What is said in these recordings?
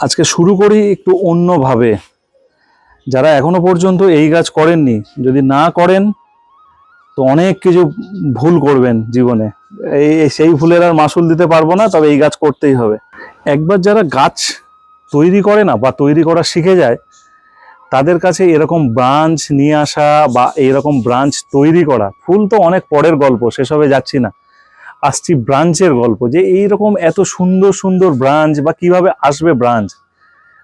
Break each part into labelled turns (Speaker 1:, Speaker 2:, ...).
Speaker 1: আজকে শুরু করি একটু অন্যভাবে। যারা এখনও পর্যন্ত এই গাছ করেননি, যদি না করেন, তো অনেক কিছু ভুল করবেন জীবনে। এই, এই- সেই ভুলের আর মাসুল দিতে পারব না, তবে এই গাছ করতেই হবে। একবার যারা গাছ তৈরি করে না বা তৈরি করা শিখে যায়, তাদের কাছে এরকম ব্রাঞ্চ নিয়ে আসা বা এইরকম ব্রাঞ্চ তৈরি করা, ফুল তো অনেক পরের গল্প, সেসবে যাচ্ছি না। আসছি ব্রাঞ্চের গল্প, যে এই রকম এত সুন্দর সুন্দর ব্রাঞ্চ বা কীভাবে আসবে ব্রাঞ্চ,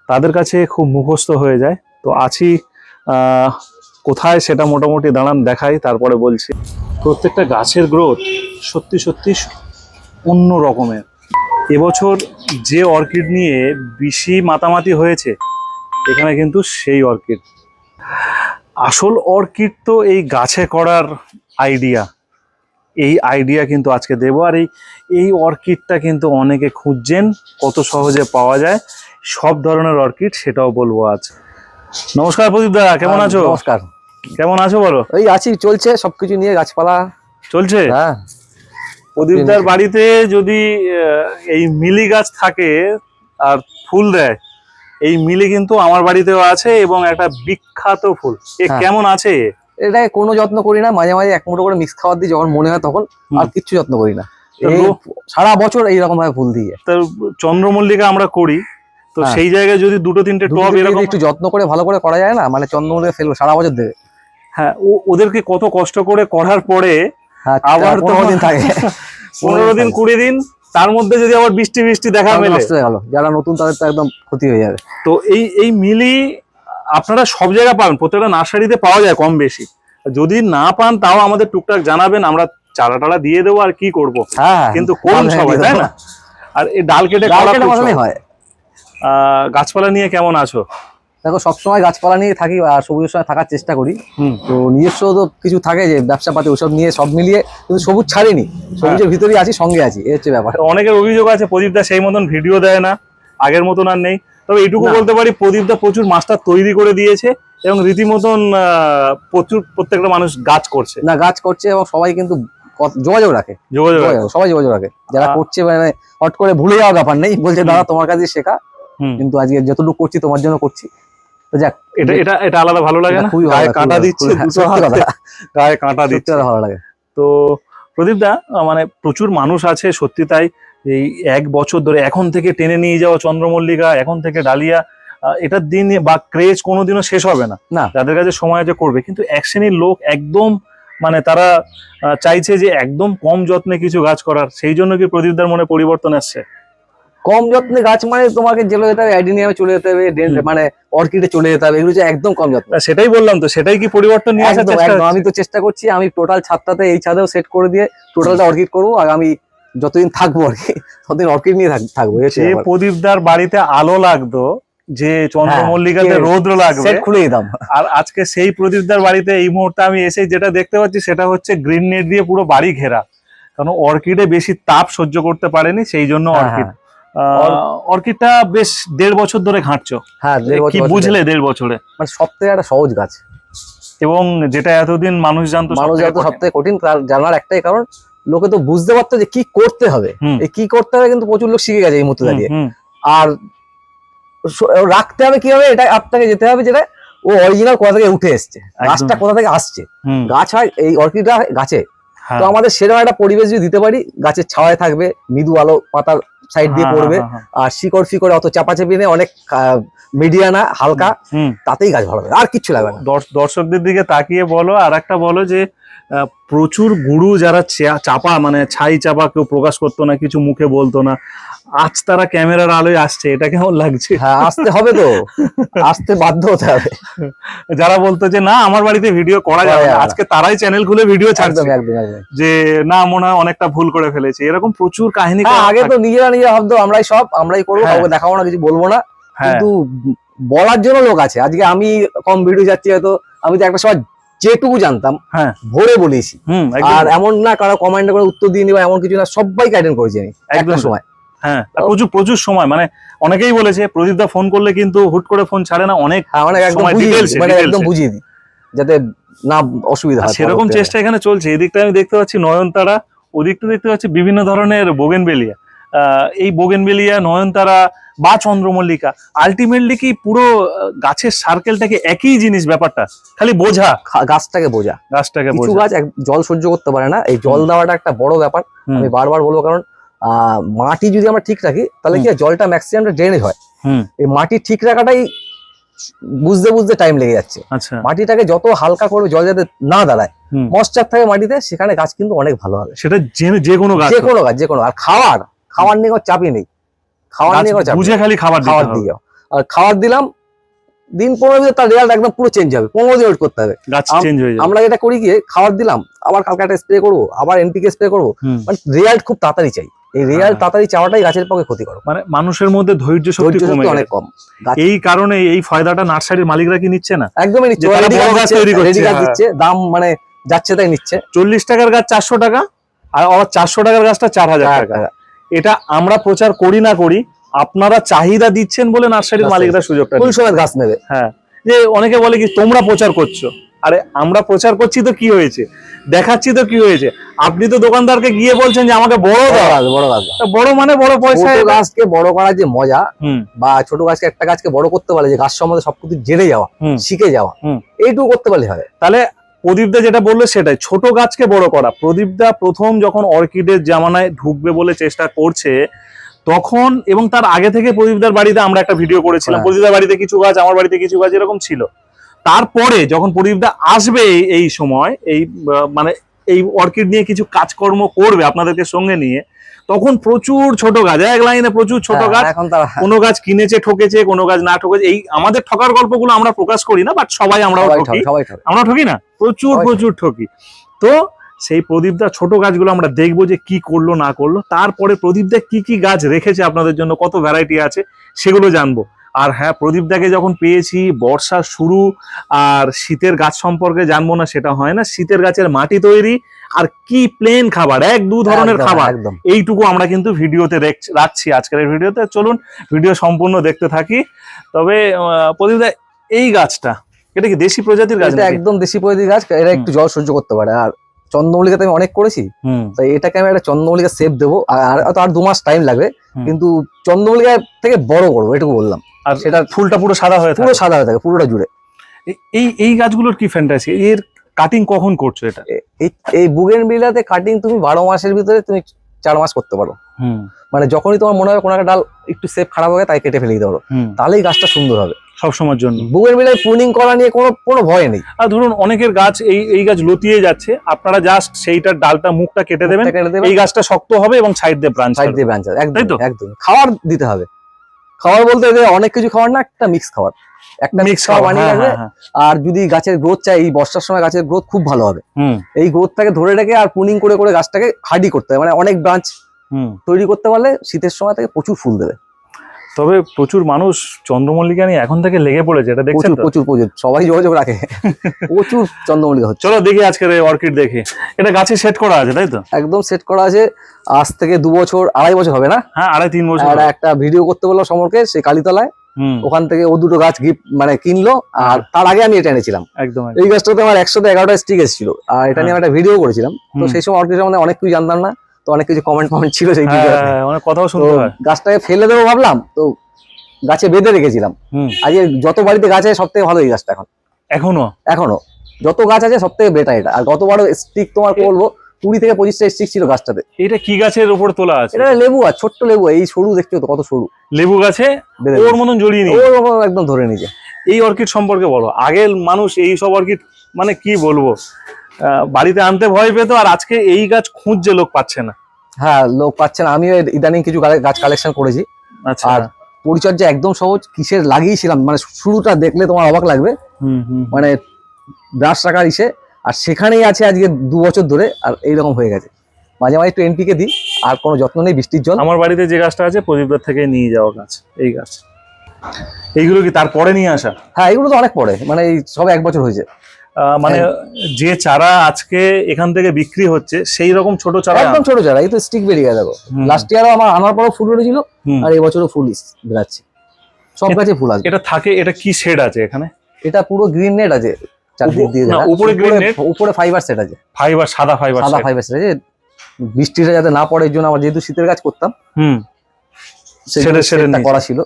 Speaker 1: তাদের কাছে খুব মুখস্থ হয়ে যায়। তো আছি কোথায় সেটা মোটামুটি দাঁড়ান দেখাই, তারপরে বলছি। প্রত্যেকটা গাছের গ্রোথ সত্যি সত্যি অন্য রকমের। এবছর যে অর্কিড নিয়ে বেশি মাতামাতি হয়েছে, এখানে কিন্তু সেই অর্কিড। আসল অর্কিড তো এই গাছে করার আইডিয়া এই আইডিয়া কিন্তু আজকে দেবো। আর এই এই অর্কিডটা কিন্তু অনেকে খুঁজছেন কত সহজে পাওয়া যায়। সব ধরনের অর্কিড সেটাও বলব আজ। নমস্কার প্রদীপ দা কেমন আছো?
Speaker 2: হ্যাঁ, নমস্কার।
Speaker 1: কেমন আছো বলো?
Speaker 2: এই আছি চলছে সবকিছু নিয়ে গাছপালা।
Speaker 1: চলছে?
Speaker 2: হ্যাঁ।
Speaker 1: প্রদীপদার বাড়িতে যদি এই মিলি গাছ থাকে আর ফুল দেয় এই মিলি কিন্তু আমার বাড়িতেও আছে এবং একটা বিখ্যাত ফুল। এ
Speaker 2: হ্যাঁ।
Speaker 1: কেমন আছে? এ?
Speaker 2: এটা কোনো যত্ন করি না মাঝে মাঝে এক মুঠো করে মিক্স খাবার দিই যখন মনে হয় তখন আর কিচ্ছু যত্ন করি না।
Speaker 1: তো
Speaker 2: সারা বছর এইরকম ভাবে ফুল দিয়ে।
Speaker 1: তার চন্দ্রমল্লিকা আমরা করি তো
Speaker 2: হ্যাঁ।
Speaker 1: সেই জায়গায় যদি দুটো তিনটে টব এরকম
Speaker 2: একটু যত্ন করে ভালো করে করা যায় না? মানে চন্দ্রমল্লিকা ফেলব সারা বছর দেবে।
Speaker 1: হ্যাঁ ও- ওদেরকে কত কষ্ট করে করার পরে
Speaker 2: হ্যাঁ
Speaker 1: আবার তো-
Speaker 2: পনেরো দিন থাকে।
Speaker 1: পনেরো দিন কুড়ি দিন তার মধ্যে যদি আবার বৃষ্টি বৃষ্টি দেখা মেলে।
Speaker 2: যারা নতুন তাদের তো একদম ক্ষতি হয়ে যাবে।
Speaker 1: তো এই এই মিলি আপনারা সব জায়গায় পাবেন। প্রত্যেকটা নার্সারিতে পাওয়া যায় কম বেশি। যদি না পান তাও আমাদের টুকটাক জানাবেন আমরা চারা টারা দিয়ে দেবো আর কি করব।
Speaker 2: হ্যাঁ
Speaker 1: কিন্তু করুন
Speaker 2: ডাল
Speaker 1: সবাই তাই না? আর এই ডাল কেটে।
Speaker 2: হয়।
Speaker 1: গাছপালা নিয়ে কেমন আছো?
Speaker 2: দেখো সবসময় গাছপালা নিয়ে থাকি আর সবুজের সময় থাকার চেষ্টা করি।
Speaker 1: হুম।
Speaker 2: তো নিজস্ব তো কিছু থাকে যে ব্যবসা পাতি ওসব নিয়ে সব মিলিয়ে কিন্তু সবুজ ছাড়িনি। সবুজের ভিতরেই আছি সঙ্গে আছি এই হচ্ছে ব্যাপার।
Speaker 1: অনেকের অভিযোগ আছে প্রদীপ দা সেই মতন ভিডিও দেয় না। আগের মতন আর নেই। তবে এইটুকু
Speaker 2: না।
Speaker 1: বলতে পারি প্রদীপদা প্রচুর মাস্টার তৈরি করে দিয়েছে এবং রীতিমতন প্রচুর প্রত্যেকটা মানুষ গাছ করছে।
Speaker 2: না গাছ করছে এবং সবাই কিন্তু যোগাযোগ রাখে।
Speaker 1: যোগাযোগ
Speaker 2: সবাই যোগাযোগ রাখে। যারা করছে মানে হট করে ভুলে যাওয়ার ব্যাপার নেই বলছে দাদা তোমার কাছে শেখা। কিন্তু আজকে যতটুকু করছি তোমার জন্য করছি। যাক
Speaker 1: এটা এটা এটা আলাদা ভালো লাগে না? গায়ে কাঁটা দিচ্ছে গায়ে কাঁটা দিচ্ছে।
Speaker 2: ভালো লাগে।
Speaker 1: তো প্রদীপ দা মানে প্রচুর মানুষ আছে সত্যি তাই। এই এক বছর ধরে এখন থেকে টেনে নিয়ে যাওয়া চন্দ্রমল্লিকা এখন থেকে ডালিয়া এটার দিন বা ক্রেজ কোনোদিনও শেষ হবে না।
Speaker 2: না।
Speaker 1: যাদের কাছে সময় আছে করবে। কিন্তু এক শ্রেণির লোক একদম মানে তারা চাইছে যে একদম কম যত্নে কিছু গাছ করার। সেই জন্য কি প্রদীপদার মনে পরিবর্তন আসছে
Speaker 2: কম যত্নে গাছ মানে তোমাকে চলে যেতে হবে অ্যাডিনিয়ামে চলে যেতে হবে মানে অর্কিডে চলে যেতে হবে এগুলো একদম কম যত্ন।
Speaker 1: সেটাই বললাম তো সেটাই কি পরিবর্তন নিয়ে আসার চেষ্টা
Speaker 2: আমি তো চেষ্টা করছি আমি টোটাল ছাদটাতে এই ছাদেও সেট করে দিয়ে টোটালটা অর্কিড করব আর আমি যতদিন থাকব আর কি ততদিন অর্কিড নিয়ে থাকব
Speaker 1: যে প্রদীপদার বাড়িতে আলো লাগতো যে চন্দ্রমল্লিকাতে
Speaker 2: হ্যাঁ,
Speaker 1: রৌদ্র লাগবে
Speaker 2: খুলে দিতাম।
Speaker 1: আর আজকে সেই প্রদীপদার বাড়িতে এই মুহূর্তে আমি এসে যেটা দেখতে পাচ্ছি সেটা হচ্ছে গ্রিন নেট দিয়ে পুরো বাড়ি ঘেরা। কারণ অর্কিডে বেশি তাপ সহ্য করতে পারেনি সেই জন্য
Speaker 2: হ্যাঁ,
Speaker 1: অর্কিড। অর্কিডটা বেশ দেড় বছর ধরে ঘাঁটছো।
Speaker 2: হ্যাঁ
Speaker 1: কি বুঝলে দেড় বছরে?
Speaker 2: মানে সব থেকে একটা সহজ গাছ
Speaker 1: এবং যেটা এতদিন মানুষ জানতো
Speaker 2: মানুষ যত সব থেকে কঠিন তার জানার একটাই কারণ লোকে তো বুঝতে পারতো যে কি করতে হবে। এই কি করতে হবে কিন্তু প্রচুর লোক শিখে গেছে এই মুহূর্তে দাঁড়িয়ে। আর রাখতে হবে কি হবে এটা আপনাকে যেতে হবে যেটা ও অরিজিনাল কোথা থেকে উঠে এসছে। গাছটা কোথা থেকে আসছে? গাছ হয় এই অর্কিডটা গাছে।
Speaker 1: হ্যাঁ,
Speaker 2: তো আমাদের সেরকম একটা পরিবেশ যদি দিতে পারি গাছের ছাওয়ায় থাকবে মৃদু আলো পাতার সাইড দিয়ে
Speaker 1: হ্যাঁ,
Speaker 2: পড়বে।
Speaker 1: হ্যাঁ, হ্যাঁ,
Speaker 2: আর শিকড় ফিকড়ে অত চাপাচাপি নেই অনেক মিডিয়া না হালকা। তাতেই গাছ ভালো হবে আর কিচ্ছু লাগবে না।
Speaker 1: দর্শ- দর্শকদের দিকে তাকিয়ে বলো আর একটা বলো যে প্রচুর গুরু যারা চাপা মানে ছাই চাপা কেউ প্রকাশ করতো না কিছু মুখে বলতো না। আজ তারা ক্যামেরার আলোয় আসছে এটা কেমন লাগছে?
Speaker 2: হ্যাঁ আসতে হবে তো। আসতে বাধ্য হতে হবে।
Speaker 1: যারা বলতো যে না আমার বাড়িতে ভিডিও করা যাবে। আজকে তারাই চ্যানেল খুলে ভিডিও ছাড়ছে। যে না মনে হয় অনেকটা ভুল করে ফেলেছে। এরকম প্রচুর কাহিনী
Speaker 2: হ্যাঁ আগে তো নিজেরা নিজেরা ভাবতো আমরাই সব আমরাই করব
Speaker 1: হ্যাঁ।
Speaker 2: কাউকে দেখাবো না কিছু বলব না।
Speaker 1: হ্যাঁ।
Speaker 2: কিন্তু বলার জন্য লোক আছে। আজকে আমি কম ভিডিও যাচ্ছি হয়তো আমি তো একটা সময় যেটুকু জানতাম
Speaker 1: হ্যাঁ।
Speaker 2: ভরে বলেছি। আর এমন না কারও কমেন্ট করে উত্তর দিয়ে নিবা এমন কিছু না সবাই অ্যাটেন্ড করেছি আমি
Speaker 1: একদম।
Speaker 2: একটা সময়।
Speaker 1: হ্যাঁ প্রচুর প্রচুর সময় মানে অনেকেই বলেছে প্রদীপ দা ফোন করলে কিন্তু হুট করে ফোন ছাড়ে না অনেক
Speaker 2: হ্যাঁ মানে একদম বুঝিয়ে দিই, মানে একদম বুঝিয়ে দিই যাতে না অসুবিধা হয়
Speaker 1: সেরকম চেষ্টা এখানে চলছে এদিকটা আমি দেখতে পাচ্ছি নয়নতারা ওদিকটা দেখতে পাচ্ছি বিভিন্ন ধরনের বোগেনবেলিয়া। আহ, এই বোগেনবেলিয়া নয়নতারা বা চন্দ্রমল্লিকা আলটিমেটলি কি পুরো গাছের সার্কেলটাকে একই জিনিস ব্যাপারটা? খালি বোঝা?
Speaker 2: গাছটাকে বোঝা।
Speaker 1: গাছটাকে
Speaker 2: কিছু গাছ জল সহ্য করতে পারে না। এই জল দেওয়াটা একটা বড় ব্যাপার। আমি বারবার বলব কারণ মাটি যদি আমরা ঠিক রাখি তাহলে কি জলটা ম্যাক্সিমাম ড্রেনেজ হয়। এই মাটি ঠিক রাখাটাই বুঝতে বুঝতে টাইম লেগে যাচ্ছে।
Speaker 1: আচ্ছা।
Speaker 2: মাটিটাকে যত হালকা করবে জল যাতে না দাঁড়ায়। মশ্চার থাকে মাটিতে সেখানে গাছ কিন্তু অনেক ভালো হবে।
Speaker 1: সেটা যে কোনো গাছ
Speaker 2: যে কোনো গাছ যে কোনো আর খাওয়ার খাওয়ার নিয়ে কোনো চাপই নেই। খাওয়ার নিয়ে কোনো চাপ
Speaker 1: বুঝে খালি খাবার
Speaker 2: খাওয়ার দিয়ে যাও। আর খাওয়ার দিলাম দিন পনেরো দিনে তার রেজাল্ট একদম পুরো চেঞ্জ হবে। পনেরো দিন ওয়েট করতে হবে। আমরা যেটা করি গিয়ে খাবার দিলাম আবার কালকে একটা স্প্রে করব আবার এনপিকে স্প্রে করব। মানে রেজাল্ট খুব তাড়াতাড়ি চাই। এই রেজাল্ট
Speaker 1: হ্যাঁ।
Speaker 2: তাড়াতাড়ি চাওয়াটাই গাছের পক্ষে ক্ষতিকর।
Speaker 1: মানে মানুষের মধ্যে ধৈর্য শক্তি কমে
Speaker 2: অনেক কম।
Speaker 1: এই কারণে এই ফায়দাটা নার্সারির মালিকরা কি নিচ্ছে না?
Speaker 2: একদমই নিচ্ছে।
Speaker 1: বড়
Speaker 2: গাছ
Speaker 1: তৈরি করছে,
Speaker 2: গাছ
Speaker 1: হ্যাঁ।
Speaker 2: দিচ্ছে দাম মানে যাচ্ছে তাই নিচ্ছে।
Speaker 1: চল্লিশ টাকার গাছ চারশো টাকা আর আবার চারশো টাকার গাছটা চার হাজার টাকা। এটা আমরা প্রচার করি না করি আপনারা চাহিদা দিচ্ছেন বলে নার্সারির
Speaker 2: নার্সারি।
Speaker 1: মালিকরা সুযোগটা
Speaker 2: সময় গাছ নেবে।
Speaker 1: হ্যাঁ যে অনেকে বলে কি তোমরা প্রচার করছ। আরে আমরা প্রচার করছি তো কি হয়েছে? দেখাচ্ছি তো কি হয়েছে? আপনি তো দোকানদারকে গিয়ে বলছেন যে আমাকে বড় দাও
Speaker 2: গাছ বড় গাছ
Speaker 1: বড় মানে বড় পয়সা
Speaker 2: গাছকে বড় করার যে মজা
Speaker 1: হুম।
Speaker 2: বা ছোট গাছকে একটা গাছকে বড় করতে পারে যে গাছ সম্বন্ধে সবকিছু জেনে যাওয়া শিখে যাওয়া। এইটুকু করতে পারলে হবে।
Speaker 1: তাহলে প্রদীপদা যেটা বলল সেটাই। ছোট গাছকে বড় করা। প্রদীপদা প্রথম যখন অর্কিডের জামানায় ঢুকবে বলে চেষ্টা করছে তখন এবং তার আগে থেকে প্রদীপদার বাড়িতে আমরা একটা ভিডিও করেছিলাম।
Speaker 2: হ্যাঁ।
Speaker 1: প্রদীপদার বাড়িতে কিছু গাছ আমার বাড়িতে কিছু গাছ এরকম ছিল। তারপরে যখন প্রদীপদা আসবে এই- এই সময় এই মানে এই অর্কিড নিয়ে কিছু কাজকর্ম করবে আপনাদেরকে সঙ্গে নিয়ে তখন প্রচুর ছোট গাছ এক লাইনে প্রচুর ছোট
Speaker 2: হ্যাঁ,
Speaker 1: গাছ। কোনো গাছ কিনেছে ঠকেছে কোনো গাছ না ঠকেছে এই আমাদের ঠকার গল্পগুলো আমরা প্রকাশ করি না বাট সবাই আমরাও ঠকে। আমরা ঠকি না? প্রচুর প্রচুর ঠকি। তো সেই প্রদীপদা ছোট গাছগুলো আমরা দেখব যে কি করল না করল। তারপরে প্রদীপদা কি কি গাছ রেখেছে আপনাদের জন্য কত ভ্যারাইটি আছে সেগুলো জানব। আর হ্যাঁ প্রদীপদাকে যখন পেয়েছি বর্ষা শুরু আর শীতের গাছ সম্পর্কে জানব না সেটা হয় না। শীতের গাছের মাটি তৈরি আর কি প্লেন খাবার এক দু ধরনের খাবার।
Speaker 2: একদম।
Speaker 1: এইটুকু আমরা কিন্তু ভিডিওতে রাখছি আজকের ভিডিওতে। চলুন ভিডিও সম্পূর্ণ দেখতে থাকি। তবে আহ, প্রদীপদা এই গাছটা এটা কি দেশি প্রজাতির গাছ
Speaker 2: একদম দেশি প্রজাতির গাছ এরা একটু জল সহ্য করতে পারে। আর চন্দ্রমল্লিকাতে আমি অনেক করেছি তাই এটাকে আমি একটা চন্দ্রমল্লিকা সেপ দেবো। আর আর আর দু মাস টাইম লাগবে কিন্তু চন্দ্রমল্লিকা থেকে বড় করব এটুকু বললাম।
Speaker 1: আর
Speaker 2: সেটা
Speaker 1: ফুলটা পুরো সাদা হয়ে
Speaker 2: পুরো
Speaker 1: থাকে।
Speaker 2: সাদা হয়ে থাকে পুরোটা জুড়ে।
Speaker 1: এই এই গাছগুলোর কি ফ্যান্টাসি এর কাটিং কখন করছ এটা?
Speaker 2: এই বুগেন বিলাতে কাটিং তুমি বারো মাসের ভিতরে তুমি চার মাস করতে পারো।
Speaker 1: হুম।
Speaker 2: মানে যখনই তোমার মনে হবে কোনো একটা ডাল একটু সেফ খারাপ হবে তাই কেটে ফেলে দিতে পারো। তাহলেই গাছটা সুন্দর হবে।
Speaker 1: সব সময়ের জন্য।
Speaker 2: বুগেন বিলায় প্রুনিং করা নিয়ে কোনো কোনো ভয় নেই।
Speaker 1: আর ধরুন অনেকের গাছ এই এই গাছ লতিয়ে যাচ্ছে আপনারা জাস্ট সেইটার ডালটা মুখটা কেটে দেবেন। এই গাছটা শক্ত হবে এবং সাইড দিয়ে ব্রাঞ্চ
Speaker 2: সাইড দিয়ে ব্রাঞ্চ একদম? একদম। খাবার দিতে হবে। খাবার বলতে যে অনেক কিছু খাবার না একটা মিক্স খাবার। একটা মিক্স খাবার বানিয়ে রাখবে আর যদি গাছের গ্রোথ চাই এই বর্ষার সময় গাছের গ্রোথ খুব ভালো হবে। এই গ্রোথটাকে ধরে রেখে আর পুনিং করে করে গাছটাকে হার্ডি করতে হবে। মানে অনেক ব্রাঞ্চ
Speaker 1: হুম।
Speaker 2: তৈরি করতে পারলে শীতের সময় থেকে প্রচুর ফুল দেবে।
Speaker 1: তবে প্রচুর মানুষ চন্দ্রমল্লিকা নিয়ে এখন থেকে লেগে পড়েছে এটা দেখছেন
Speaker 2: প্রচুর প্রচুর সবাই যোগাযোগ রাখে। প্রচুর চন্দ্রমল্লিকা হচ্ছে।
Speaker 1: চলো দেখি আজকের অর্কিড দেখি। এটা গাছে সেট করা আছে তাই তো?
Speaker 2: একদম সেট করা আছে। আজ থেকে দু বছর আড়াই বছর হবে না?
Speaker 1: হ্যাঁ আড়াই তিন বছর
Speaker 2: আর একটা ভিডিও করতে বলল সমরকে সেই কালীতলায়। ওখান থেকে ও দুটো গাছ গিফট মানে কিনলো আর তার আগে আমি এটা এনেছিলাম।
Speaker 1: একদম।
Speaker 2: এই গাছটাতে আমার একসাথে এগারোটা স্টিক এসেছিল। আর এটা নিয়ে আমি একটা ভিডিও করেছিলাম। তো সেই সময় অর্কিড সম্বন্ধে অনেক কিছু জানতাম না। তো অনেক কিছু কমেন্ট কমেন্ট ছিল সেই
Speaker 1: হ্যাঁ, অনেক কথাও শুনতে হয়।
Speaker 2: গাছটাকে ফেলে দেবো ভাবলাম তো গাছে বেঁধে রেখেছিলাম। আজকে যত বাড়িতে গাছ আছে সব থেকে ভালো এই গাছটা এখন।
Speaker 1: এখনও?
Speaker 2: এখনও। যত গাছ আছে সব থেকে বেটার এটা। আর গতবারও স্টিক তোমার করব কুড়ি থেকে পঁচিশটা স্টিক ছিল গাছটাতে।
Speaker 1: এটা কি গাছের উপর তোলা আছে?
Speaker 2: এটা লেবু আর ছোট্ট লেবু। এই সরু দেখছ তো কত সরু।
Speaker 1: লেবু গাছে ওর মতন জড়িয়ে নিয়ে
Speaker 2: ওর একদম ধরে নিয়েছে।
Speaker 1: এই অর্কিড সম্পর্কে বলো। আগের মানুষ এই সব অর্কিড মানে কি বলব? বাড়িতে আনতে ভয় পেতো আর আজকে এই গাছ খুঁজছে লোক পাচ্ছে না।
Speaker 2: হ্যাঁ লোক পাচ্ছে না। আমিও ইদানিং কিছু গাছ কালেকশন করেছি।
Speaker 1: আচ্ছা।
Speaker 2: আর পরিচর্যা একদম সহজ কিসের লাগিয়েছিলাম? মানে শুরুটা দেখলে তোমার অবাক লাগবে।
Speaker 1: হুম হুম
Speaker 2: মানে ব্রাশ রাখার ইসে। আর সেখানেই আছে আজকে দু বছর ধরে আর এইরকম হয়ে গেছে। মাঝে মাঝে একটু এনপিকে দিই আর কোনো যত্ন নেই বৃষ্টির জল।
Speaker 1: আমার বাড়িতে যে গাছটা আছে প্রদীপদার থেকে নিয়ে যাওয়া গাছ এই গাছ। এইগুলো কি তারপরে নিয়ে আসা?
Speaker 2: হ্যাঁ এগুলো তো অনেক পরে। মানে এই সবে এক বছর হয়েছে।
Speaker 1: মানে যে চারা আজকে এখান থেকে বিক্রি হচ্ছে সেই রকম ছোট চারা
Speaker 2: একদম ছোট চারা এই তো স্টিক বেরিয়ে গেছে লাস্ট ইয়ারও আমার আনার পরও ফুল
Speaker 1: উঠেছিল
Speaker 2: আর এই বছরও ফুল বেরাচ্ছে সব গাছে ফুল আছে।
Speaker 1: এটা থাকে এটা কি শেড আছে এখানে?
Speaker 2: এটা পুরো গ্রিন নেট আছে চারদিক দিয়ে
Speaker 1: উপরে green net?
Speaker 2: উপরে ফাইবার সেট আছে।
Speaker 1: ফাইবার সাদা ফাইবার
Speaker 2: সাদা ফাইবার সেট আছে। বৃষ্টিটা যাতে না পড়ে এর জন্য আমার যেহেতু শীতের গাছ করতাম
Speaker 1: হুম। সেটা- সেটা
Speaker 2: করা ছিল।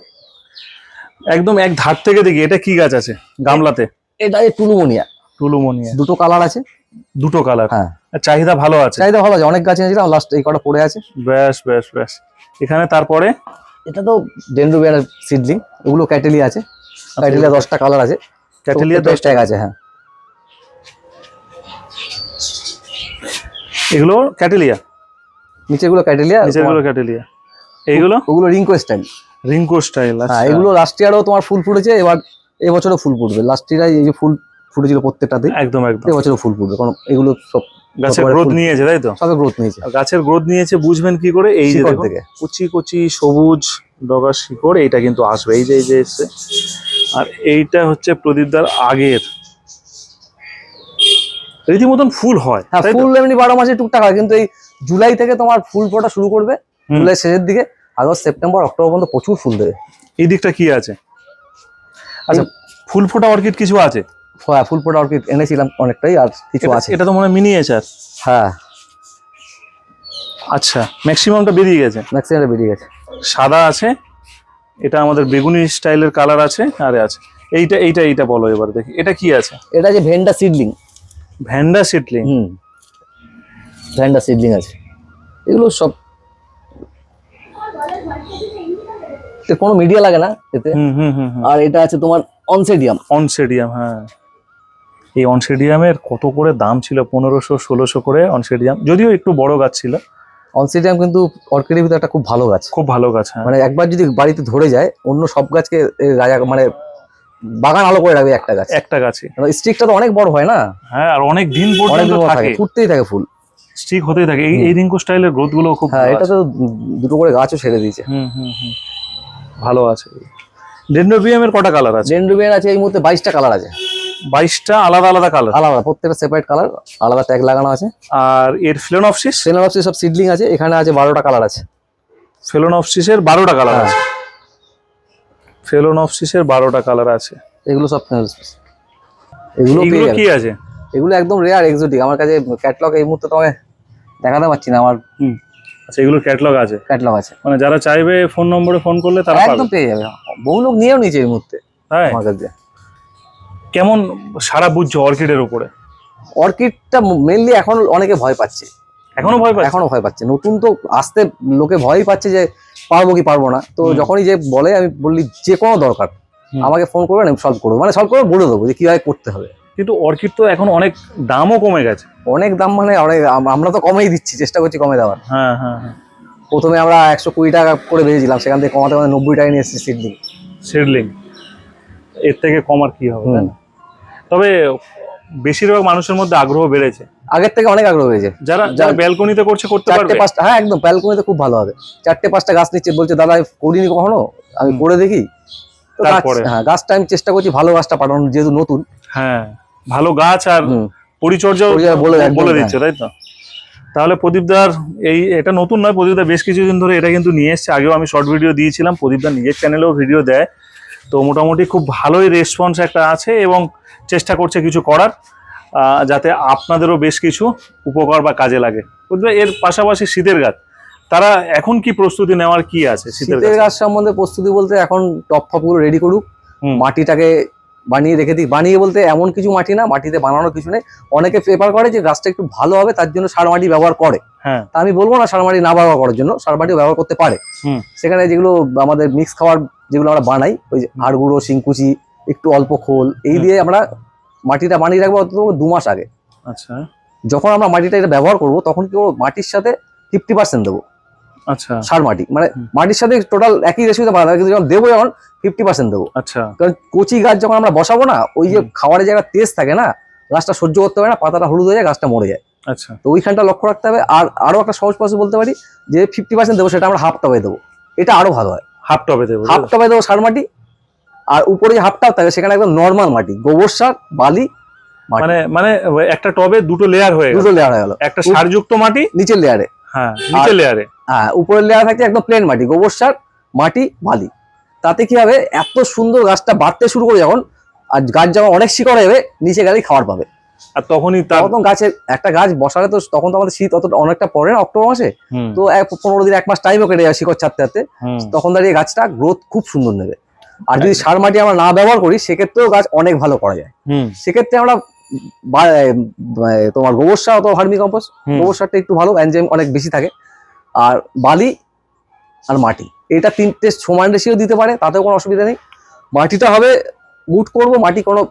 Speaker 1: একদম এক ধার থেকে দেখি এটা কি গাছ আছে গামলাতে?
Speaker 2: এটা টুলুমোনিয়া।
Speaker 1: টুলুমোনিয়া
Speaker 2: দুটো কালার আছে।
Speaker 1: দুটো কালার।
Speaker 2: হ্যাঁ।
Speaker 1: চাহিদা ভালো আছে?
Speaker 2: চাহিদা ভালো আছে অনেক গাছ এনেছিলাম লাস্ট এই কটা পড়ে আছে।
Speaker 1: ব্যাস ব্যাস ব্যাস। এখানে তারপরে?
Speaker 2: এটা তো ডেন্ড্রোবিয়ানের সিডলিং এগুলো ক্যাটেলিয়া আছে। ক্যাটেলিয়া দশটা কালার আছে।
Speaker 1: ক্যাটেলিয়া
Speaker 2: দশ টাকা আছে হ্যাঁ।
Speaker 1: এগুলো ক্যাটেলিয়া
Speaker 2: নিচেগুলো ক্যাটেলিয়া
Speaker 1: নিচেরগুলো ক্যাটেলিয়া এইগুলো?
Speaker 2: ওগুলো রিঙ্কো স্টাইল
Speaker 1: রিঙ্কো স্টাইল
Speaker 2: হ্যাঁ এগুলো লাস্ট ইয়ারও তোমার ফুল ফুটেছে এবার এবছরও ফুল ফুটবে। লাস্ট ইয়ার এই যে ফুল ফুটেছিল প্রত্যেকটাতে
Speaker 1: একদম একদম।
Speaker 2: এবছরও ফুল ফুটবে কারণ এগুলো সব
Speaker 1: গাছের গ্রোথ নিয়েছে তাই তো?
Speaker 2: সবে গ্রোথ নিয়েছে।
Speaker 1: আর গাছের গ্রোথ নিয়েছে বুঝবেন কি করে? এই যে
Speaker 2: থেকে।
Speaker 1: কুচি কুচি সবুজ ডগা শিকড় এইটা কিন্তু আসবে এই যে এই যে এসছে। আর এইটা হচ্ছে প্রদীপদার আগের। রীতিমতন ফুল হয়
Speaker 2: হ্যাঁ ফুল এমনি বারো মাসে টুকটাক হয় কিন্তু এই জুলাই থেকে তোমার ফুল ফোটা শুরু করবে। জুলাই শেষের দিকে আগস্ট সেপ্টেম্বর অক্টোবর পর্যন্ত প্রচুর ফুল দেবে।
Speaker 1: এই দিকটা কি আছে? আচ্ছা ফুল ফোটা অর্কিড কিছু আছে?
Speaker 2: ফুল ফোটা অর্কিড এনেছিলাম অনেকটাই আর কিছু আছে।
Speaker 1: এটা তো মনে মিনিয়েচার
Speaker 2: হ্যাঁ।
Speaker 1: আচ্ছা ম্যাক্সিমামটা বেরিয়ে গেছে।
Speaker 2: ম্যাক্সিমামটা বেরিয়ে গেছে।
Speaker 1: সাদা আছে এটা আমাদের বেগুনি স্টাইলের কালার আছে আরে আছে। এইটা এইটা এইটা বলো এবার দেখি এটা কি আছে?
Speaker 2: এটা যে ভেন্ডা সিডলিং
Speaker 1: ভেন্ডা সিডলিং
Speaker 2: হুম। ভ্যান্ডা সিডলিং আছে। এগুলো সব কোনো মিডিয়া লাগে না এতে।
Speaker 1: হুম হুম হুম হুম।
Speaker 2: আর এটা আছে তোমার অনসেডিয়াম
Speaker 1: অনসেডিয়াম হ্যাঁ। এই অনসেডিয়ামের কত করে দাম ছিল? পনেরোশো ষোলোশো করে অনসেডিয়াম। যদিও একটু বড় গাছ ছিল।
Speaker 2: অনসিডিয়াম কিন্তু অর্কিডের ভিতরে একটা খুব ভালো গাছ।
Speaker 1: খুব ভালো গাছ হ্যাঁ।
Speaker 2: মানে একবার যদি বাড়িতে ধরে যায় অন্য সব গাছকে রাজা মানে বাগান আলো করে রাখবে একটা গাছ।
Speaker 1: একটা গাছে।
Speaker 2: স্টিকটা তো অনেক বড় হয় না?
Speaker 1: হ্যাঁ আর অনেক দিন পর্যন্ত
Speaker 2: থাকে।
Speaker 1: থাকে
Speaker 2: ফুটতেই থাকে ফুল।
Speaker 1: স্টিক হতেই থাকে। এই এই রিঙ্কো স্টাইলের গ্রোথগুলো খুব
Speaker 2: হ্যাঁ এটা তো দুটো করে গাছও ছেড়ে দিয়েছে।
Speaker 1: হুম হুম হুম। ভালো আছে। ডেন্ড্রোবিয়াম এর কটা কালার আছে?
Speaker 2: ডেন্ড্রোবিয়ান আছে এই মুহূর্তে বাইশটা কালার আছে।
Speaker 1: বাইশটা আলাদা আলাদা কালার
Speaker 2: আলাদা প্রত্যেকটা সেপারেট কালার আলাদা ট্যাগ লাগানো আছে।
Speaker 1: আর এর ফ্লেনঅফসিস
Speaker 2: সেনারপসি সব সিডলিং আছে এখানে আছে বারোটা কালার আছে।
Speaker 1: ফেলোনফসিসের বারোটা কালার
Speaker 2: হ্যাঁ।
Speaker 1: আছে। ফেলোনফসিসের বারোটা কালার আছে।
Speaker 2: এগুলো সব এগুলো
Speaker 1: কি আছে?
Speaker 2: এগুলো একদম রেয়ার এক্সোটিক আমার কাছে ক্যাটলগ এই মুহূর্তে তোমাকে দেখাতে পারছি না আমার
Speaker 1: আচ্ছা এগুলোর ক্যাটলগ আছে?
Speaker 2: ক্যাটলগ আছে।
Speaker 1: মানে যারা চাইবে ফোন নম্বরে ফোন করলে তারা
Speaker 2: একদম পেয়ে যাবে। বহু লোক নিয়েও নিয়েছে এই মুহূর্তে
Speaker 1: হ্যাঁ
Speaker 2: আমার কাছে।
Speaker 1: কেমন সারা বুঝছ অর্কিডের উপরে?
Speaker 2: অর্কিডটা মেনলি এখন অনেকে ভয় পাচ্ছে।
Speaker 1: এখনও ভয় পাচ্ছে?
Speaker 2: এখনও ভয় পাচ্ছে। নতুন তো আসতে লোকে ভয়ই পাচ্ছে যে পারব কি পারব না। তো যখনই যে বলে আমি বললি যে কোনো দরকার আমাকে ফোন করবেন আমি সলভ করব। মানে সলভ করে বলে দেবো যে কীভাবে করতে হবে।
Speaker 1: কিন্তু অর্কিড তো এখন অনেক দামও কমে গেছে।
Speaker 2: অনেক দাম মানে অনেক আমরা তো কমেই দিচ্ছি চেষ্টা করছি কমে দেওয়ার।
Speaker 1: হ্যাঁ হ্যাঁ হ্যাঁ।
Speaker 2: প্রথমে আমরা একশো কুড়ি টাকা করে বেরিয়েছিলাম সেখান থেকে কমাতে কমাতে নব্বই টাকা নিয়ে এসেছি সিডলিং
Speaker 1: সিডলিং এর থেকে কমার কি হবে? তবে বেশিরভাগ মানুষের মধ্যে আগ্রহ বেড়েছে।
Speaker 2: আগের থেকে অনেক আগ্রহ হয়েছে
Speaker 1: যারা যারা ব্যালকনিতে করছে করতে পারবে।
Speaker 2: পাঁচটা হ্যাঁ একদম ব্যালকনিতে খুব ভালো হবে। চারটে পাঁচটা গাছ নিচ্ছে বলছে দাদা আমি করিনি কখনো? আমি। করে দেখি।
Speaker 1: তারপরে?
Speaker 2: হ্যাঁ গাছটা আমি চেষ্টা করছি ভালো গাছটা পাঠানোর যেহেতু নতুন।
Speaker 1: হ্যাঁ ভালো গাছ আর
Speaker 2: পরিচর্যা বলে
Speaker 1: বলে
Speaker 2: হ্যাঁ।
Speaker 1: দিচ্ছে তাই তো? তাহলে প্রদীপদার এই এটা নতুন নয় প্রদীপদা বেশ কিছুদিন ধরে এটা কিন্তু নিয়ে এসছে। আগেও আমি শর্ট ভিডিও দিয়েছিলাম প্রদীপদা নিজের চ্যানেলেও ভিডিও দেয়। তো মোটামুটি খুব ভালোই রেসপন্স একটা আছে এবং চেষ্টা করছে কিছু করার যাতে আপনাদেরও বেশ কিছু উপকার বা কাজে লাগে। প্রদীপদা এর পাশাপাশি শীতের গাছ তারা এখন কি প্রস্তুতি নেওয়ার কি আছে শীতের গাছ?
Speaker 2: সম্বন্ধে প্রস্তুতি বলতে এখন টপ ফপগুলো রেডি করুক মাটিটাকে বানিয়ে রেখে দিই। বানিয়ে বলতে এমন কিছু মাটি না মাটিতে বানানোর কিছু নেই। অনেকে প্রেফার করে যে গাছটা একটু ভালো হবে তার জন্য সার মাটি ব্যবহার করে।
Speaker 1: হ্যাঁ।
Speaker 2: তা আমি বলব না সার মাটি না ব্যবহার করার জন্য সার মাটি ব্যবহার করতে পারে। সেখানে যেগুলো আমাদের মিক্স খাবার যেগুলো আমরা বানাই ওই যে হাড় গুঁড়ো শিংকুচি একটু অল্প খোল এই দিয়ে আমরা মাটিটা বানিয়ে রাখব অন্তত দু মাস আগে।
Speaker 1: আচ্ছা।
Speaker 2: যখন আমরা মাটিটা এটা ব্যবহার করব তখন কি করব মাটির সাথে ফিফটি পার্সেন্ট দেবো।
Speaker 1: আচ্ছা।
Speaker 2: সার মাটি। মানে মাটির সাথে টোটাল একই রেশিওতে বানাতে কিন্তু যখন দেবো যখন ফিফটি পার্সেন্ট দেবো।
Speaker 1: আচ্ছা।
Speaker 2: কারণ কচি গাছ যখন আমরা বসাবো না ওই যে
Speaker 1: হুম।
Speaker 2: খাবারের জায়গা তেজ থাকে না গাছটা সহ্য করতে পারে না পাতাটা হলুদ হয়ে যায় গাছটা মরে যায়।
Speaker 1: আচ্ছা।
Speaker 2: তো ওইখানটা লক্ষ্য রাখতে হবে। আর আরও একটা সহজ পথে বলতে পারি যে ফিফটি পার্সেন্ট দেবো সেটা আমরা হাফ টবে দেবো। এটা আরও ভালো হয়।
Speaker 1: হাফ টবে দেবো
Speaker 2: হাফ টবে দেবো সার মাটি আর উপরে যে হাফ টব থাকে সেখানে একদম নর্মাল মাটি গোবর সার বালি
Speaker 1: মানে মানে একটা টবে দুটো লেয়ার হয়ে
Speaker 2: দুটো লেয়ার হয়ে গেল।
Speaker 1: একটা সারযুক্ত মাটি
Speaker 2: নিচের লেয়ারে
Speaker 1: হ্যাঁ নিচের লেয়ারে
Speaker 2: হ্যাঁ উপরের লেয়ার থাকে একদম প্লেন মাটি গোবর সার মাটি বালি। তাতে কি হবে? এত সুন্দর গাছটা বাড়তে শুরু করে যখন আর গাছ যখন অনেক শিকড় হবে নিচে গেলেই খাবার পাবে।
Speaker 1: আর তখনই
Speaker 2: তখন গাছের একটা গাছ বসালে তো তখন তো আমাদের শীত অত অনেকটা পড়ে না অক্টোবর মাসে। তো এক পনেরো দিন এক মাস টাইমও কেটে যায় শিকড় ছাড়তে ছাড়তে। তখন দাঁড়িয়ে গাছটা গ্রোথ খুব সুন্দর নেবে। আর যদি সার মাটি আমরা না ব্যবহার করি সেক্ষেত্রেও গাছ অনেক ভালো করা যায়। সেক্ষেত্রে আমরা তোমার গোবর সার অথবা ভার্মি কম্পোস্ট গোবর সারটা একটু ভালো এনজাইম অনেক বেশি থাকে। আর বালি আর মাটি। এটা তিনটে সমান রেশিও দিতে পারে তাতেও কোনো অসুবিধা নেই। মাটিটা হবে গুট করব মাটি কোনো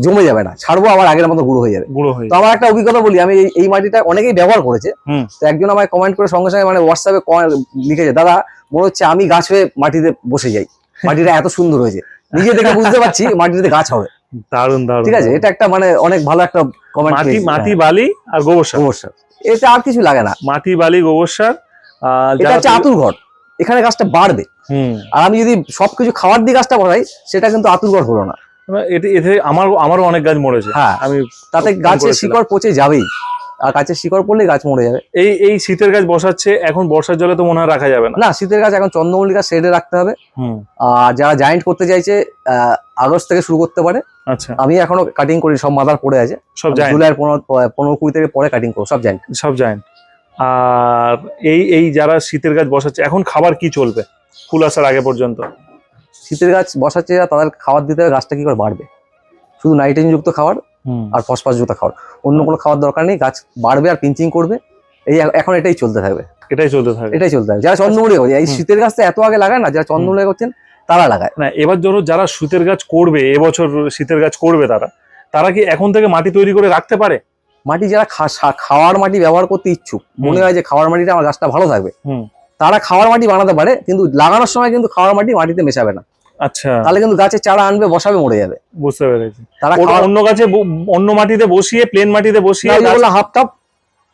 Speaker 2: জমে যাবে না। ছাড়বো আবার আগের মতো গুঁড়ো হয়ে যাবে।
Speaker 1: গুঁড়ো হয়ে
Speaker 2: তো আমার একটা অভিজ্ঞতা বলি আমি এই- মাটিটা অনেকেই ব্যবহার করেছে। তো একজন আমায় কমেন্ট করে সঙ্গে সঙ্গে মানে হোয়াটসঅ্যাপে লিখেছে দাদা মনে হচ্ছে আমি গাছ হয়ে মাটিতে বসে যাই। মাটিটা এত সুন্দর হয়েছে। নিজে দেখে বুঝতে পারছি মাটিতে গাছ হবে।
Speaker 1: দারুণ দারুণ
Speaker 2: ঠিক আছে এটা একটা মানে অনেক ভালো একটা কমেন্ট
Speaker 1: মাটি মাটি বালি আর গোবর সার।
Speaker 2: গোবর সার। এটা আর কিছু লাগে না।
Speaker 1: মাটি বালি গোবর সার
Speaker 2: এটা হচ্ছে আতুর ঘর। এখানে গাছটা বাড়বে।
Speaker 1: হুম।
Speaker 2: আর আমি যদি সবকিছু খাবার দিয়ে গাছটা বসাই সেটা কিন্তু আতুর ঘর হলো না।
Speaker 1: এতে এতে আমার আমারও অনেক গাছ মরেছে।
Speaker 2: হ্যাঁ
Speaker 1: আমি
Speaker 2: তাতে গাছের শিকড় পচে যাবেই। আর গাছের শিকড় পড়লে গাছ মরে যাবে।
Speaker 1: এই এই শীতের গাছ বসাচ্ছে এখন বর্ষার জলে তো মনে হয় রাখা যাবে না।
Speaker 2: না শীতের গাছ এখন চন্দ্রমল্লিকা শেডে রাখতে হবে।
Speaker 1: হুম।
Speaker 2: আর যারা জায়েন্ট করতে চাইছে আহ, আগস্ট থেকে শুরু করতে পারে।
Speaker 1: আচ্ছা।
Speaker 2: আমি এখনও কাটিং করি সব মাদার পড়ে আছে।
Speaker 1: সব যায়
Speaker 2: জুলাইয়ের পনেরো পনেরো কুড়ি থেকে পরে কাটিং করব সব জায়েন্ট
Speaker 1: সব যায় আর এই এই যারা শীতের গাছ বসাচ্ছে এখন খাবার কি চলবে? ফুল আসার আগে পর্যন্ত।
Speaker 2: শীতের গাছ বসাচ্ছে যারা, তাদের খাবার দিতে হবে গাছটা কি করে বাড়বে? শুধু নাইট্রোজেন যুক্ত খাবার আর ফসফরাস যুক্ত খাবার। অন্য কোনো খাবার দরকার নেই গাছ বাড়বে আর পিঞ্চিং করবে। এই এখন এটাই চলতে থাকবে।
Speaker 1: এটাই চলতে থাকে
Speaker 2: এটাই চলতে থাকবে। যারা চন্দ্রমুড়ি এই। শীতের গাছটা এত আগে লাগায় না যারা চন্দ্রমুড়ি করছেন তারা লাগায়।
Speaker 1: না এবার ধরো যারা শীতের গাছ করবে এবছর শীতের গাছ করবে তারা তারা কি এখন থেকে মাটি তৈরি করে রাখতে পারে?
Speaker 2: মাটি যারা খাওয়ার মাটি ব্যবহার করতে ইচ্ছুক মনে হয় যে খাওয়ার মাটিটা আমার গাছটা ভালো থাকবে। তারা খাওয়ার মাটি বানাতে পারে কিন্তু লাগানোর সময় কিন্তু খাওয়ার মাটি মাটিতে মেশাবে না।
Speaker 1: আচ্ছা।
Speaker 2: তাহলে কিন্তু গাছের চারা আনবে বসাবে মরে যাবে।
Speaker 1: বুঝতে পেরেছি।
Speaker 2: তারা
Speaker 1: অন্য গাছে অন্য মাটিতে বসিয়ে প্লেন মাটিতে বসিয়ে গাছ-
Speaker 2: হাফ টাপ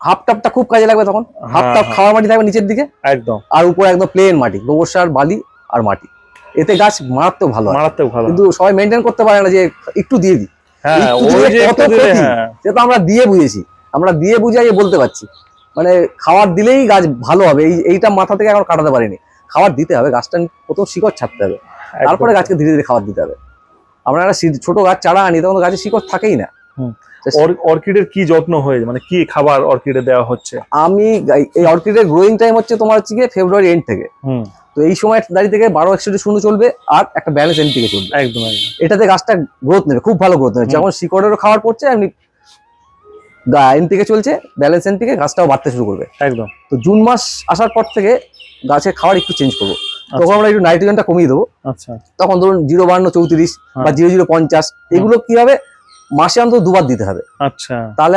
Speaker 2: হাফ টাপটা খুব কাজে লাগবে তখন। হাফ
Speaker 1: হ্যাঁ,
Speaker 2: টাপ
Speaker 1: হ্যাঁ,
Speaker 2: খাওয়ার মাটি থাকবে নিচের দিকে।
Speaker 1: একদম।
Speaker 2: আর উপরে একদম প্লেন মাটি গোবর সার বালি আর মাটি। এতে গাছ মারাত্মক ভালো
Speaker 1: মারাত্মক ভালো
Speaker 2: কিন্তু সবাই মেনটেন করতে পারে না যে একটু দিয়ে দিই।
Speaker 1: হ্যাঁ? হ্যাঁ।
Speaker 2: সেটা আমরা দিয়ে বুঝেছি। আমরা দিয়ে বুঝাই বলতে পারছি। মানে খাবার দিলেই গাছ ভালো হবে। এই এইটা মাথা থেকে এখন কাটাতে পারিনি। খাবার দিতে হবে। গাছটা প্রথম শিকড় ছাড়তে হবে। তারপরে গাছকে ধীরে ধীরে খাবার দিতে হবে। আমরা একটা ছোট গাছ চারা আনি তখন তো গাছের শিকড় থাকেই না।
Speaker 1: অর্কিডের কি যত্ন হয়ে মানে কি খাবার অর্কিডে দেওয়া হচ্ছে?
Speaker 2: আমি এই অর্কিডের গ্রোয়িং টাইম হচ্ছে তোমার হচ্ছে গিয়ে ফেব্রুয়ারি এন্ড থেকে।
Speaker 1: হুম।
Speaker 2: তো এই সময় দাঁড়িয়ে থেকে বারো একশো শূন্য চলবে আর একটা ব্যালেন্স এন্ড থেকে চলবে।
Speaker 1: একদম
Speaker 2: এটাতে গাছটা গ্রোথ নেবে খুব ভালো গ্রোথ নেবে। যখন শিকড়েরও খাবার পড়ছে এমনি এন থেকে চলছে ব্যালেন্স এন থেকে গাছটাও বাড়তে শুরু করবে।
Speaker 1: একদম।
Speaker 2: তো জুন মাস আসার পর থেকে গাছের খাবার একটু চেঞ্জ করব। তখন
Speaker 1: আচ্ছা
Speaker 2: আমরা একটু নাইট্রোজেনটা কমিয়ে দেবো।
Speaker 1: আচ্ছা।
Speaker 2: তখন ধরুন জিরো বান্ন চৌত্রিশ বা
Speaker 1: হ্যাঁ।
Speaker 2: জিরো জিরো পঞ্চাশ এগুলো কি হবে? মাসে অন্তত দুবার দিতে হবে।
Speaker 1: আচ্ছা।
Speaker 2: তাহলে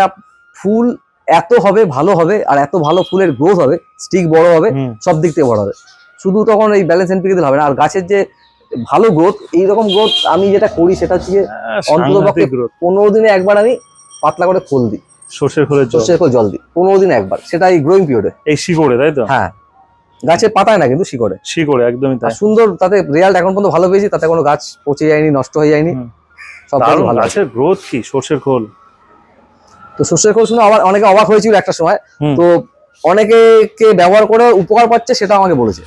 Speaker 2: ফুল এত হবে ভালো হবে আর এত ভালো ফুলের গ্রোথ হবে স্টিক বড় হবে সব দিক থেকে বড় হবে। শুধু তখন এই ব্যালেন্স এনপিকে দিলে হবে না আর গাছের যে ভালো গ্রোথ এইরকম গ্রোথ আমি যেটা করি সেটা হচ্ছে গিয়ে অন্ততপক্ষে-
Speaker 1: সাংঘাতিক
Speaker 2: পনেরো দিনে একবার আমি পাতলা করে ফুল দিই।
Speaker 1: সর্ষের খোলের জল।
Speaker 2: সর্ষের খোল জল দিই পনেরো দিনে একবার। সেটা এই গ্রোয়িং পিরিয়ডে
Speaker 1: এই শিকড়ে তাই তো?
Speaker 2: হ্যাঁ। গাছের পাতায় না কিন্তু শিকড়ে।
Speaker 1: শিকড়ে একদমই তাই।
Speaker 2: সুন্দর তাতে রেজাল্ট এখন পর্যন্ত ভালো পেয়েছি তাতে কোনো গাছ পচে যায়নি নষ্ট হয়ে যায়নি। সব ভালো
Speaker 1: গাছের গ্রোথ কি? সর্ষের খোল।
Speaker 2: তো সর্ষের খোল শুনে আবার অনেকে অবাক হয়েছিল একটা সময়। তো অনেকে কে ব্যবহার করে উপকার পাচ্ছে সেটা আমাকে বলেছে।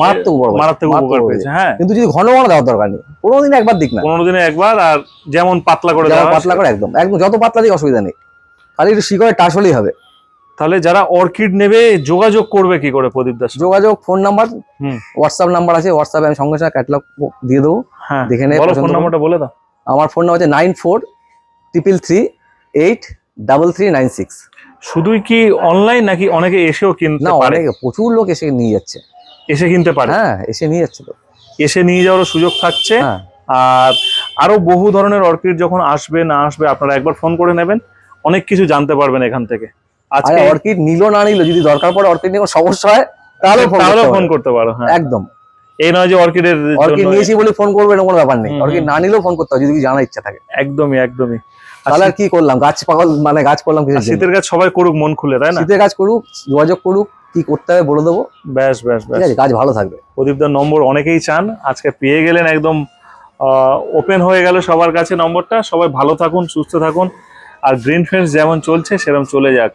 Speaker 2: মারাত্মক উপকার
Speaker 1: মারাত্মক উপকার পেয়েছে হ্যাঁ।
Speaker 2: কিন্তু যদি ঘন ঘন দেওয়ার দরকার নেই পনেরো দিনে একবার দিক না।
Speaker 1: পনেরো দিনে একবার আর যেমন পাতলা করে দেওয়া
Speaker 2: পাতলা করে একদম একদম যত পাতলা দিক অসুবিধা নেই। খালি একটু শিকড়ে টাচ হলেই হবে।
Speaker 1: তাহলে যারা অর্কিড নেবে যোগাযোগ করবে কি করে প্রদীপ দাস?
Speaker 2: যোগাযোগ ফোন নাম্বার
Speaker 1: হুম।
Speaker 2: হোয়াটসঅ্যাপ নাম্বার আছে হোয়াটসঅ্যাপে আমি সঙ্গে সঙ্গে ক্যাটালগ দিয়ে দেবো।
Speaker 1: হ্যাঁ
Speaker 2: দেখে নেবে
Speaker 1: ফোন নাম্বারটা বলে দাও।
Speaker 2: আমার ফোন নাম্বার হচ্ছে nine four triple three eight double three nine six
Speaker 1: শুধুই কি অনলাইন নাকি অনেকে এসেও কিনতে
Speaker 2: না অনেক প্রচুর লোক এসে নিয়ে যাচ্ছে।
Speaker 1: এসে কিনতে পারে?
Speaker 2: হ্যাঁ এসে নিয়ে যাচ্ছে তো
Speaker 1: এসে নিয়ে যাওয়ারও সুযোগ থাকছে।
Speaker 2: হ্যাঁ।
Speaker 1: আর আরও বহু ধরনের অর্কিড যখন আসবে না আসবে আপনারা একবার ফোন করে নেবেন। অনেক কিছু জানতে পারবেন এখান থেকে। আজকে
Speaker 2: অর্কিড নিলো না নিল যদি দরকার পড়ে অর্কিড নিয়ে সমস্যা হয় তাহলে ফোন। করতে পারো
Speaker 1: হ্যাঁ।
Speaker 2: একদম।
Speaker 1: এই নয় যে অর্কিডের
Speaker 2: অর্কিড নিয়েছি বলে ফোন করবে এরকম কোনো ব্যাপার নেই। অর্কিড না নিলেও ফোন করতে হবে যদি জানার ইচ্ছা থাকে।
Speaker 1: একদমই একদমই।
Speaker 2: তাহলে আর কি করলাম? গাছ পাগল মানে গাছ করলাম কিছু
Speaker 1: শীতের গাছ সবাই করুক মন খুলে তাই না?
Speaker 2: শীতের কাজ করুক যোগাযোগ করুক কি করতে হবে বলে দেবো।
Speaker 1: ব্যাস ব্যাস ব্যাস।
Speaker 2: গাছ ভালো থাকবে।
Speaker 1: প্রদীপদার নম্বর অনেকেই চান। আজকে পেয়ে গেলেন একদম ওপেন হয়ে গেল সবার কাছে নম্বরটা। সবাই ভালো থাকুন সুস্থ থাকুন। আর গ্রিন ফ্রেন্ডস যেমন চলছে সেরকম চলে যাক।